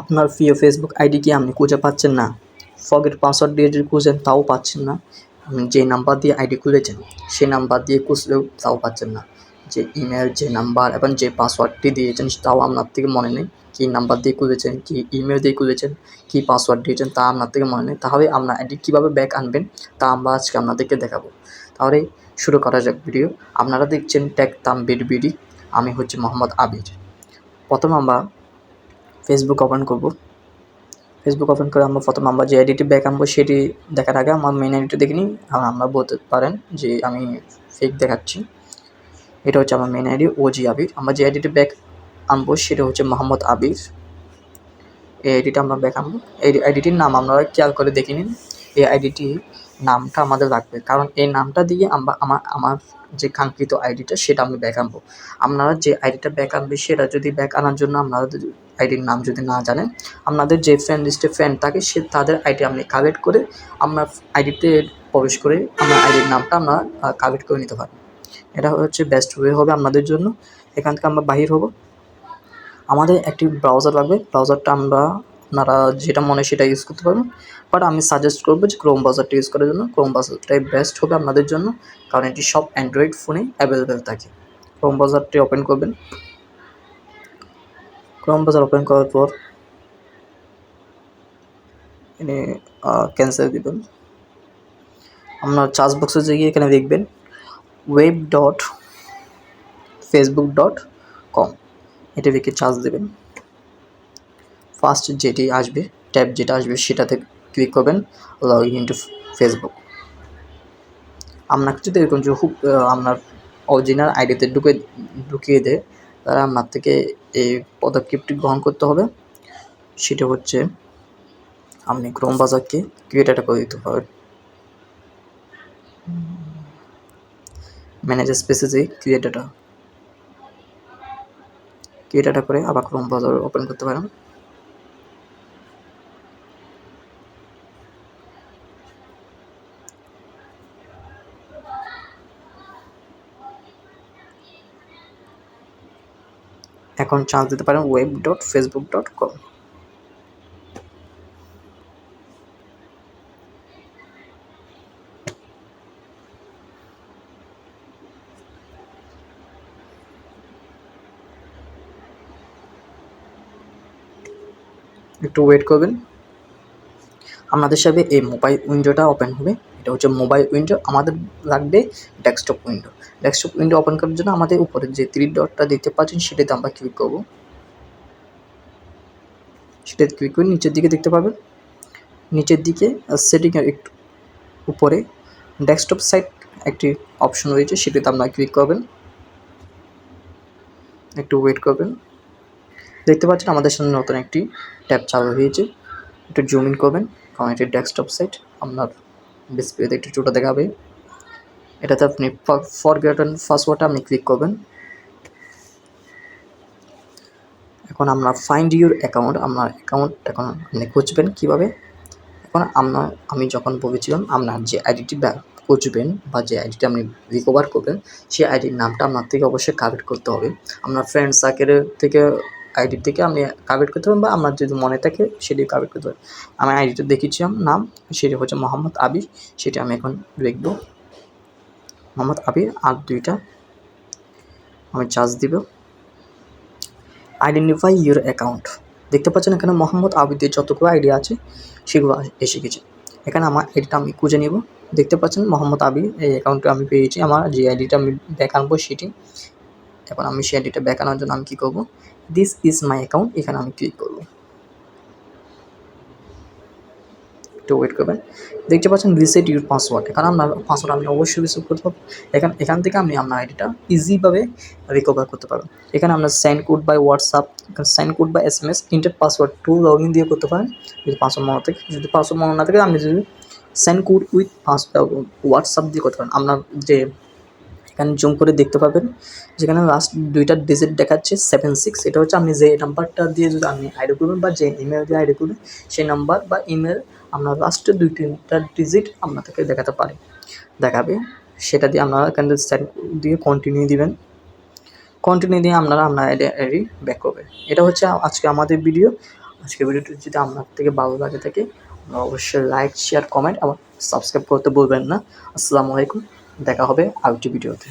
আপনার প্রিয় Facebook ID কি আপনি খুঁজে পাচ্ছেন না? ফগেট পাসওয়ার্ড দিয়ে যদি খুঁজেন, তাও পাচ্ছেন না। যে নাম্বার দিয়ে আইডি খুলেছেন সেই নাম্বার দিয়ে খুঁজলেও তাও পাচ্ছেন না। যে ইমেল যে নাম্বার এবং যে পাসওয়ার্ডটি দিয়েছেন, তাও আপনার থেকে মনে নেই। কী নাম্বার দিয়ে খুলেছেন, কী ইমেল দিয়ে খুলেছেন, কী পাসওয়ার্ড দিয়েছেন, তা আপনার থেকে মনে নেই। তাহলে আপনার আইডি কীভাবে ব্যাক আনবেন, তা আমরা আজকে আপনাদেরকে দেখাবো। তাহলে শুরু করা যাক ভিডিও আপনারা দেখছেন ট্যাগ তামবির বিডি আমি হচ্ছে মোহাম্মদ আবির। প্রথম আমরা ফেসবুক ওপেন করব। ফেসবুক ওপেন করে আমরা প্রথম আমরা যে আইডিটি ব্যাক আনব সেটি দেখার আগে আমার মেন আইডিটা দেখে নিই। আর আমরা বলতে পারেন যে আমি ফেক দেখাচ্ছি। এটা হচ্ছে আমার মেন আইডি ওজি আবির। আমরা যে আইডিটি ব্যাক আনব সেটা হচ্ছে মোহাম্মদ আবির। এই আইডিটা আমরা ব্যাক আনব। এই আইডিটির নাম আপনারা খেয়াল করে দেখে নিন। এই আইডিটি নামটা আমাদের লাগবে। কারণ এই নামটা দিয়ে আমরা, আমার আমার যে কাঙ্ক্ষিত আইডিটা সেটা আমি ব্যাক আনব। আপনারা যে আইডিটা ব্যাক আনবে, সেটা যদি ব্যাক আনার জন্য আপনারা আইডির নাম যদি না জানেন, আপনাদের যে ফ্রেন্ড লিস্টে ফ্রেন্ড থাকে, সে, তাদের আইডি আপনি কালেক্ট করে আপনার আইডিতে প্রবেশ করে আপনার আইডির নামটা আমরা কালেক্ট করে নিতে পারেন এটা হচ্ছে বেস্ট ওয়ে হবে আপনাদের জন্য। এখান থেকে আমরা বাহির হব। আমাদের একটি ব্রাউজার লাগবে। ব্রাউজারটা আমরা আপনারা যেটা মনে সেটা ইউজ করতে পারবেন। বাট আমি সাজেস্ট করব যে ক্রোম ব্রাউজারটা ইউজ করার জন্য ক্রোম ব্রাউজারটাই বেস্ট হবে আপনাদের জন্য। কারণ এটি সব অ্যান্ড্রয়েড ফোনে অ্যাভেলেবেল থাকে। ক্রোম ব্রাউজারটি ওপেন করবেন। ক্রোম ব্রাউজার ওপেন করার পর এখানে ক্যান্সেল দেবেন। আপনার চার্জ বক্সে গিয়ে এখানে দেখবেন web dot Facebook dot com এটা লিখে চার্জ দেবেন। ফার্স্ট যেটি আসবে, ট্যাব যেটা আসবে সেটাতে ক্লিক করবেন লগ ইন টু ফেসবুক আপনাকে যদি এরকম যে খুব আপনার অরিজিনাল আইডিতে ঢুকে, ঢুকিয়ে দেয় তারা আপনার থেকে এই পদক্ষেপটি গ্রহণ করতে হবে। সেটা হচ্ছে, আপনি ক্রোম বাজারকে ক্রিয়েটারটা করে দিতে পারেন ম্যানেজার স্পেসে যে ক্রিয়েটারটা ক্রিয়েটারটা করে আবার ক্রোম ব্রাউজার ওপেন করতে পারেন। এখন চান্স দিতে পারেন web dot Facebook dot com একটু ওয়েট করবেন। আপনাদের সাথে এই মোবাইল উইন্ডোটা ওপেন হবে। এটা হচ্ছে মোবাইল উইন্ডো আমাদের লাগবে desktop window desktop window open করার জন্য আমাদের উপরে যে থ্রি ডটটা দেখতে পাচ্ছেন, সেটাতে আমরা ক্লিক করব। সেটাতে ক্লিক করে নিচের দিকে দেখতে পাবেন। নিচের দিকে সেটিংয়ের একটু উপরে ডেস্কটপ সাইট একটি অপশন রয়েছে, সেটাতে আপনারা ক্লিক করবেন। একটু ওয়েট করবেন। দেখতে পাচ্ছেন আমাদের সামনে নতুন একটি ট্যাব চালু হয়েছে। একটু জুম ইন করবেন। কারণ এটি ডেস্কটপ সাইট আপনার ডিসপ্লেতে একটু ছোটো দেখাবে। এটাতে আপনি ফরগেটন পাসওয়ার্ডটা আপনি ক্লিক করবেন। এখন আপনার ফাইন্ড ইউর অ্যাকাউন্ট আপনার অ্যাকাউন্ট এখন আপনি খুঁজবেন কীভাবে? এখন আপনার আমি যখন বলেছিলাম, আপনার যে আইডিটি খুঁজবেন বা যে আইডিটা আপনি রিকভার করবেন, সেই আইডির নামটা আপনার থেকে অবশ্যই কালেক্ট করতে হবে। আপনার ফ্রেন্ড সার্কেলের থেকে আইডি থেকে আপনি কালেক্ট করতে পারেন বা আপনার যদি মনে থাকে সেটি কালেক্ট করতে পারেন আমি আইডিটা দেখিয়েছিলাম নাম, সেটি হচ্ছে মোহাম্মদ আবির, সেটি আমি এখন লিখব। মোহাম্মদ আবির, আর দুইটা আমি চার্জ দিব। আইডেন্টিফাই ইউর অ্যাকাউন্ট দেখতে পাচ্ছেন এখানে মোহাম্মদ আবিদের যতগুলো আইডি আছে, সেগুলো এসে গেছে। এখানে আমার আইডিটা আমি খুঁজে নিব। দেখতে পাচ্ছেন মোহাম্মদ আবির, এই অ্যাকাউন্টটা আমি পেয়েছি। আমার যে আইডিটা আমি ব্যাক আনব সেটি, এখন আমি সেই আইডিটা ব্যাক আনার জন্য আমি কী করব? দিস ইজ মাই অ্যাকাউন্ট এখানে আমি ক্লিক করব। একটু ওয়েট করবেন। দেখতে পাচ্ছেন রিসেট ইউর পাসওয়ার্ড এখানে আপনার পাসওয়ার্ড আপনি অবশ্যই রিসেট করতে পারবেন এখান এখান থেকে আপনি আপনার আইডিটা ইজিভাবে রিকভার করতে পারবেন। এখানে আপনার send code by WhatsApp send code বা S M S enter password to log in দিয়ে করতে পারেন। যদি পাসওয়ার্ড মনে থাকে যদি পাসওয়ার্ড মনে না থাকে, আপনি যদি send code with pass WhatsApp দিয়ে করতে পারেন। আপনার যে এখানে জুম করে দেখতে পাবেন। যেখানে লাস্ট দুইটা ডিজিট দেখাচ্ছে সেভেন সিক্স এটা হচ্ছে আপনি যে নাম্বারটা দিয়ে যদি আপনি আইডি করবেন বা যে ইমেল দিয়ে আইডি করবেন, সেই নাম্বার বা ইমেল আপনার লাস্টের দুই তিনটা ডিজিট আপনাদেরকে দেখাতে পারে। দেখাবে, সেটা দিয়ে আপনারা এখানে সেট দিয়ে কন্টিনিউ দিবেন। কন্টিনিউ দিয়ে আপনারা আপনার আইডি ব্যাক করবেন। এটা হচ্ছে আজকে আমাদের ভিডিও আজকের ভিডিওটি যদি আপনার থেকে ভালো লাগে থাকে অবশ্যই লাইক শেয়ার কমেন্ট এবং সাবস্ক্রাইব করতে বলবেন না। আসসালামু আলাইকুম। দেখা হবে আরেকটি ভিডিওতে।